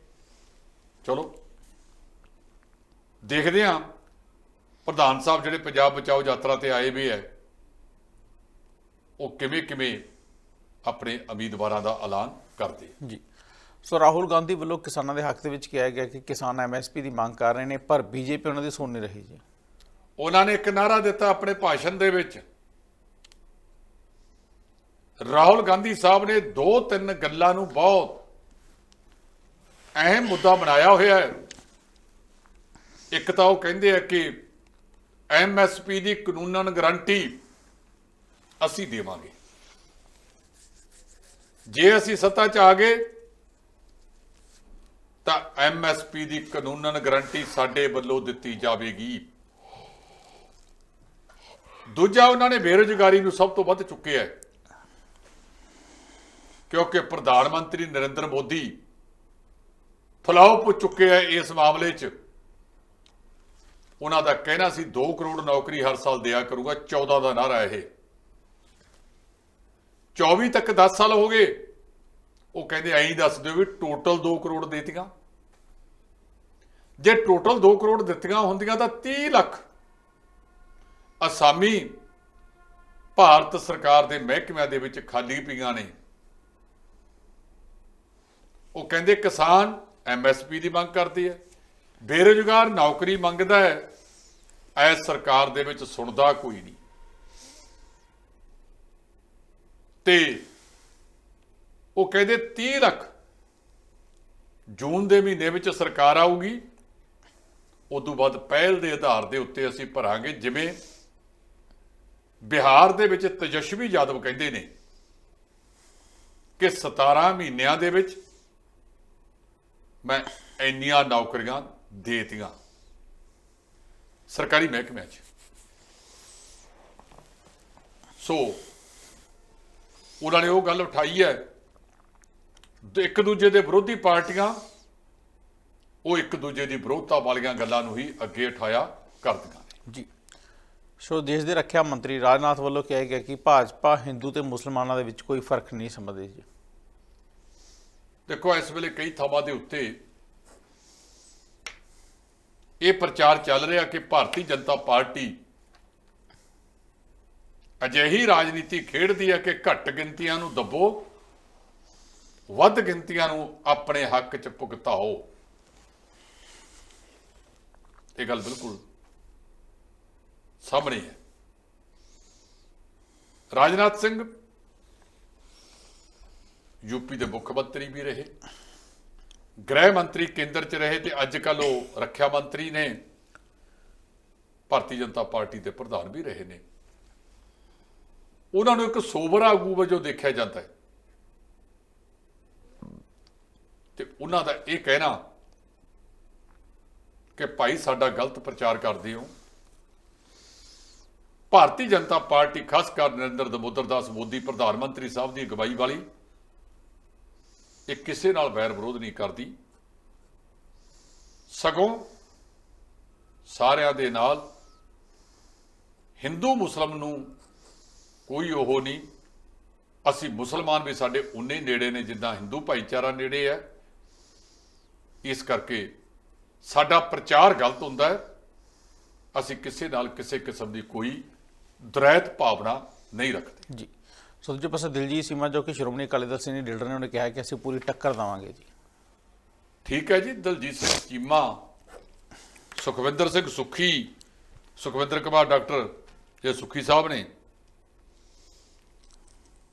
ਚਲੋ। ਦੇਖਦੇ ਹਾਂ। ਪ੍ਰਧਾਨ ਸਾਹਿਬ ਜਿਹੜੇ ਪੰਜਾਬ ਬਚਾਓ ਯਾਤਰਾ ਤੇ ਆਏ ਵੀ ਹੈ ਉਹ ਕਿਵੇਂ ਕਿਵੇਂ ਆਪਣੇ ਉਮੀਦਵਾਰਾਂ ਦਾ ਐਲਾਨ ਕਰਦੇ। ਜੀ। ਸੋ ਰਾਹੁਲ ਗਾਂਧੀ ਵੱਲੋਂ ਕਿਸਾਨਾਂ ਦੇ ਹੱਕ ਦੇ ਵਿੱਚ ਕਿਹਾ ਗਿਆ ਕਿ ਕਿਸਾਨ ਐਮਐਸਪੀ ਦੀ ਮੰਗ ਕਰ ਰਹੇ ਨੇ ਪਰ ਬੀਜੇਪੀ ਉਹਨਾਂ ਦੀ ਸੁਣ ਨਹੀਂ ਰਹੀ ਜੀ। ਉਹਨਾਂ ਨੇ ਇੱਕ ਨਾਰਾ ਦਿੱਤਾ ਆਪਣੇ ਭਾਸ਼ਣ ਦੇ ਵਿੱਚ ਰਾਹੁਲ ਗਾਂਧੀ ਸਾਹਿਬ ਨੇ ਦੋ ਤਿੰਨ ਗੱਲਾਂ ਨੂੰ ਬਹੁਤ ਅਹਿਮ ਮੁੱਦਾ ਬਣਾਇਆ ਹੋਇਆ ਹੈ। ਇੱਕ ਤਾਂ ਉਹ ਕਹਿੰਦੇ ਆ ਕਿ ਐਮਐਸਪੀ ਦੀ ਕਾਨੂੰਨਨ ਗਾਰੰਟੀ ਅਸੀਂ ਦੇਵਾਂਗੇ। ਜੇ ਅਸੀਂ ਸੱਤਾ 'ਚ ਆ ਗਏ, ਤਾਂ ਐਮਐਸਪੀ ਦੀ ਕਾਨੂੰਨਨ ਗਾਰੰਟੀ ਸਾਡੇ ਵੱਲੋਂ ਦਿੱਤੀ ਜਾਵੇਗੀ। ਦੂਜਾ ਉਹਨਾਂ ਨੇ ਬੇਰੁਜ਼ਗਾਰੀ ਨੂੰ ਸਭ ਤੋਂ ਵੱਧ ਚੁੱਕਿਆ ਹੈ। ਕਿਉਂਕਿ ਪ੍ਰਧਾਨ ਮੰਤਰੀ ਨਰਿੰਦਰ ਮੋਦੀ ਫਲਾਉ ਪੁੱਛ ਚੁੱਕੇ ਹੈ ਇਸ ਮਾਮਲੇ 'ਚ। ਉਹਨਾਂ ਦਾ ਕਹਿਣਾ ਸੀ 2 ਕਰੋੜ ਨੌਕਰੀ ਹਰ ਸਾਲ ਦਿਆ ਕਰੂਗਾ 14 ਦਾ ਨਾਰਾ ਇਹ। 24 ਤੱਕ 10 ਸਾਲ ਹੋ ਗਏ। ਉਹ ਕਹਿੰਦੇ, ਐਂ ਦੱਸ ਦਿਓ ਵੀ ਟੋਟਲ 2 ਕਰੋੜ ਦੇਤੀਆਂ। ਜੇ ਟੋਟਲ 2 ਕਰੋੜ ਦਿੱਤੀਆਂ ਹੁੰਦੀਆਂ ਤਾਂ 30 ਲੱਖ। ਅਸਾਮੀ ਭਾਰਤ ਸਰਕਾਰ ਦੇ ਮਹਿਕਮਿਆਂ ਦੇ ਵਿੱਚ ਖਾਲੀ ਪਈਆਂ ਨੇ। ਉਹ ਕਹਿੰਦੇ ਕਿਸਾਨ ਐਮਐਸਪੀ ਦੀ ਮੰਗ ਕਰਦੀ ਹੈ। ਬੇਰੁਜ਼ਗਾਰ ਨੌਕਰੀ ਮੰਗਦਾ ਹੈ ਐ ਸਰਕਾਰ ਦੇ ਵਿੱਚ ਸੁਣਦਾ ਕੋਈ ਨਹੀਂ। ਤੇ ਉਹ ਕਹਿੰਦੇ 30 ਲੱਖ ਜੂਨ ਦੇ ਮਹੀਨੇ ਵਿੱਚ ਸਰਕਾਰ ਆਊਗੀ। ਉਦੋਂ ਬਾਅਦ ਪਹਿਲ ਦੇ ਆਧਾਰ ਦੇ ਉੱਤੇ ਅਸੀਂ ਭਰਾਂਗੇ, ਜਿਵੇਂ ਬਿਹਾਰ ਦੇ ਵਿੱਚ ਤੇਜਸਵੀ ਯਾਦਵ ਕਹਿੰਦੇ ਨੇ ਕਿ 17 ਮਹੀਨਿਆਂ ਦੇ ਵਿੱਚ ਮੈਂ ਇੰਨੀਆਂ ਨੌਕਰੀਆਂ ਦੇਤੀਆਂ। ਸਰਕਾਰੀ ਮਹਿਕਮਿਆਂ 'ਚ। ਸੋ ਉਹਨਾਂ ਨੇ ਉਹ ਗੱਲ ਉਠਾਈ ਹੈ ਇੱਕ ਦੂਜੇ ਦੇ ਵਿਰੋਧੀ ਪਾਰਟੀਆਂ, ਉਹ ਇੱਕ ਦੂਜੇ ਦੀ ਵਿਰੋਧਤਾ ਵਾਲੀਆਂ ਗੱਲਾਂ ਨੂੰ ਹੀ ਅੱਗੇ ਉਠਾਇਆ ਕਰਦੀਆਂ ਜੀ। ਸੋ ਦੇਸ਼ ਦੇ ਰੱਖਿਆ ਮੰਤਰੀ ਰਾਜਨਾਥ ਵੱਲੋਂ ਕਿਹਾ ਗਿਆ ਕਿ ਭਾਜਪਾ, ਹਿੰਦੂ ਤੇ ਮੁਸਲਮਾਨਾਂ ਦੇ ਵਿੱਚ ਕੋਈ ਫ਼ਰਕ ਨਹੀਂ ਸਮਝਦੀ ਜੀ। ਦੇਖੋ, ਇਸ ਵੇਲੇ ਕਈ ਥਾਵਾਂ ਦੇ ਉੱਤੇ ਇਹ ਪ੍ਰਚਾਰ ਚੱਲ ਰਿਹਾ ਕਿ ਭਾਰਤੀ ਜਨਤਾ ਪਾਰਟੀ ਅਜਿਹੀ ਰਾਜਨੀਤੀ ਖੇਡਦੀ ਹੈ ਕਿ ਘੱਟ ਗਿਣਤੀਆਂ ਨੂੰ ਦੱਬੋ, ਵੱਧ ਗਿਣਤੀਆਂ ਨੂੰ ਆਪਣੇ ਹੱਕ 'ਚ ਭੁਗਤਾਓ। ਇਹ ਗੱਲ ਬਿਲਕੁਲ ਸਾਹਮਣੇ ਹੈ। ਰਾਜਨਾਥ ਸਿੰਘ ਯੂਪੀ ਦੇ ਮੁੱਖ ਮੰਤਰੀ ਵੀ ਰਹੇ, ਗ੍ਰਹਿ ਮੰਤਰੀ ਕੇਂਦਰ 'ਚ ਰਹੇ ਤੇ ਅੱਜ ਕੱਲ ਉਹ ਰੱਖਿਆ ਮੰਤਰੀ ਨੇ, ਭਾਰਤੀ ਜਨਤਾ ਪਾਰਟੀ ਦੇ ਪ੍ਰਧਾਨ ਵੀ ਰਹੇ ਨੇ। ਉਹਨਾਂ ਨੂੰ ਇੱਕ ਸੋਬਰ ਆਗੂ ਵਜੋਂ ਦੇਖਿਆ ਜਾਂਦਾ ਹੈ। ਤੇ ਉਹਨਾਂ ਦਾ ਇਹ ਕਹਿਣਾ ਕਿ ਭਾਈ ਸਾਡਾ ਗਲਤ ਪ੍ਰਚਾਰ ਕਰਦੇ ਹੋ। ਭਾਰਤੀ ਜਨਤਾ ਪਾਰਟੀ ਖਾਸ ਕਰ ਨਰਿੰਦਰ ਦਮੋਦਰ ਦਾਸ ਮੋਦੀ ਪ੍ਰਧਾਨ ਮੰਤਰੀ ਸਾਹਿਬ ਦੀ ਅਗਵਾਈ ਵਾਲੀ ਇਹ ਕਿਸੇ ਨਾਲ ਵੈਰ ਵਿਰੋਧ ਨਹੀਂ ਕਰਦੀ। ਸਗੋਂ ਸਾਰਿਆਂ ਦੇ ਨਾਲ ਹਿੰਦੂ ਮੁਸਲਮ ਨੂੰ ਕੋਈ ਉਹ ਨਹੀਂ। ਅਸੀਂ ਮੁਸਲਮਾਨ ਵੀ ਸਾਡੇ ਉਨੇ ਹੀ ਨੇੜੇ ਨੇ ਜਿੱਦਾਂ ਹਿੰਦੂ ਭਾਈਚਾਰਾ ਨੇੜੇ ਹੈ। ਇਸ ਕਰਕੇ ਸਾਡਾ ਪ੍ਰਚਾਰ ਗਲਤ ਹੁੰਦਾ ਹੈ। ਅਸੀਂ ਕਿਸੇ ਨਾਲ ਕਿਸੇ ਕਿਸਮ ਦੀ ਕੋਈ ਦਰੈਤ ਭਾਵਨਾ ਨਹੀਂ ਰੱਖਦੇ। ਜੀ। ਸੋ ਦੂਜੇ ਪਾਸੇ ਦਿਲਜੀਤ ਸੀਮਾ ਜੋ ਕਿ ਸ਼੍ਰੋਮਣੀ ਅਕਾਲੀ ਦਲ ਸੀਨੀਅਰ ਲੀਡਰ ਨੇ ਉਹਨੇ ਕਿਹਾ ਕਿ ਅਸੀਂ ਪੂਰੀ ਟੱਕਰ ਦੇਵਾਂਗੇ ਜੀ। ਠੀਕ ਹੈ ਜੀ, ਦਲਜੀਤ ਸਿੰਘ ਚੀਮਾ ਸੁਖਵਿੰਦਰ ਸਿੰਘ ਸੁਖੀ, ਸੁਖਵਿੰਦਰ ਕੁਮਾਰ ਡਾਕਟਰ ਇਹ ਸੁਖੀ ਸਾਹਿਬ ਨੇ।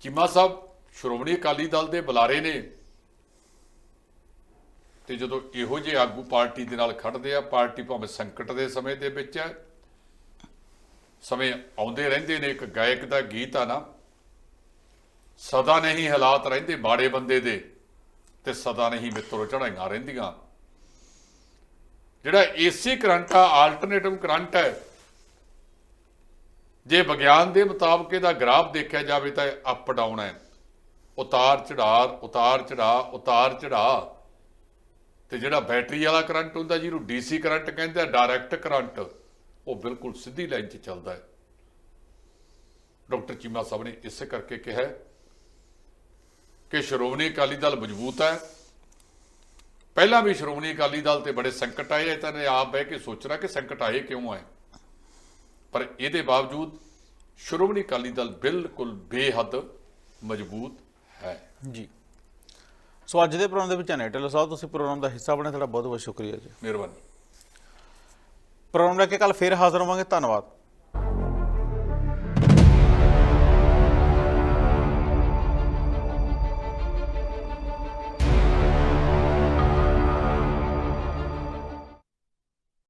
ਚੀਮਾ ਸਾਹਿਬ ਸ਼੍ਰੋਮਣੀ ਅਕਾਲੀ ਦਲ ਦੇ ਬੁਲਾਰੇ ਨੇ। ਤੇ ਜਦੋਂ ਇਹੋ ਜਿਹੇ ਆਗੂ ਪਾਰਟੀ ਦੇ ਨਾਲ ਖੜਦੇ ਆ, ਪਾਰਟੀ ਭਾਵੇਂ ਸੰਕਟ ਦੇ ਸਮੇਂ ਦੇ ਵਿੱਚ ਹੈ, ਸਮੇਂ ਆਉਂਦੇ ਰਹਿੰਦੇ ਨੇ, ਇੱਕ ਗਾਇਕ ਦਾ ਗੀਤ ਆ ਨਾ ਸਦਾ ਨਹੀਂ ਹਾਲਾਤ ਰਹਿੰਦੇ ਬਾੜੇ ਬੰਦੇ ਦੇ ਤੇ ਸਦਾ ਨਹੀਂ ਮਿੱਤਰੋ ਚੜਾਈਆਂ ਰਹਿੰਦੀਆਂ। ਜਿਹੜਾ ਏਸੀ ਕਰੰਟ ਆ ਆਲਟਰਨੇਟਿਵ ਕਰੰਟ ਹੈ, ਜੇ ਵਿਗਿਆਨ ਦੇ ਮੁਤਾਬਕ ਇਹਦਾ ਗ੍ਰਾਫ ਦੇਖਿਆ ਜਾਵੇ ਤਾਂ ਅਪ ਡਾਊਨ ਹੈ। ਉਤਾਰ ਚੜਾਅ ਉਤਾਰ ਚੜਾਅ ਉਤਾਰ ਚੜਾਅ। ਤੇ ਜਿਹੜਾ ਬੈਟਰੀ ਵਾਲਾ ਕਰੰਟ ਹੁੰਦਾ ਜਿਹਨੂੰ ਡੀਸੀ ਕਰੰਟ ਕਹਿੰਦੇ ਆ ਡਾਇਰੈਕਟ ਕਰੰਟ, ਉਹ ਬਿਲਕੁਲ ਸਿੱਧੀ ਲਾਈਨ 'ਚ ਚੱਲਦਾ ਹੈ। ਡਾਕਟਰ ਚੀਮਾ ਸਾਹਿਬ ਨੇ ਇਸੇ ਕਰਕੇ ਕਿਹਾ ਕਿ ਸ਼੍ਰੋਮਣੀ ਅਕਾਲੀ ਦਲ ਮਜ਼ਬੂਤ ਹੈ। ਪਹਿਲਾਂ ਵੀ ਸ਼੍ਰੋਮਣੀ ਅਕਾਲੀ ਦਲ ਤੇ ਬੜੇ ਸੰਕਟ ਆਏ ਤਾਂ ਨੇ ਆਪ ਬਹਿ ਕੇ ਸੋਚਣਾ ਕਿ ਸੰਕਟ ਆਏ ਕਿਉਂ ਆਏ। ਪਰ ਇਹਦੇ ਬਾਵਜੂਦ ਸ਼੍ਰੋਮਣੀ ਅਕਾਲੀ ਦਲ ਬਿਲਕੁਲ ਬੇਹੱਦ ਮਜ਼ਬੂਤ ਹੈ। ਜੀ। ਸੋ ਅੱਜ ਦੇ ਪ੍ਰੋਗਰਾਮ ਦੇ ਵਿੱਚ ਨੇ ਟੇਲਰ ਸਾਹਿਬ। ਤੁਸੀਂ ਪ੍ਰੋਗਰਾਮ ਦਾ ਹਿੱਸਾ ਬਣੇ ਤੁਹਾਡਾ ਬਹੁਤ ਬਹੁਤ ਸ਼ੁਕਰੀਆ ਜੀ। ਮਿਹਰਬਾਨੀ। ਪ੍ਰੋਗਰਾਮ ਲੈ ਕੇ ਕੱਲ ਫੇਰ ਹਾਜ਼ਰ ਹੋਵਾਂਗੇ। ਧੰਨਵਾਦ।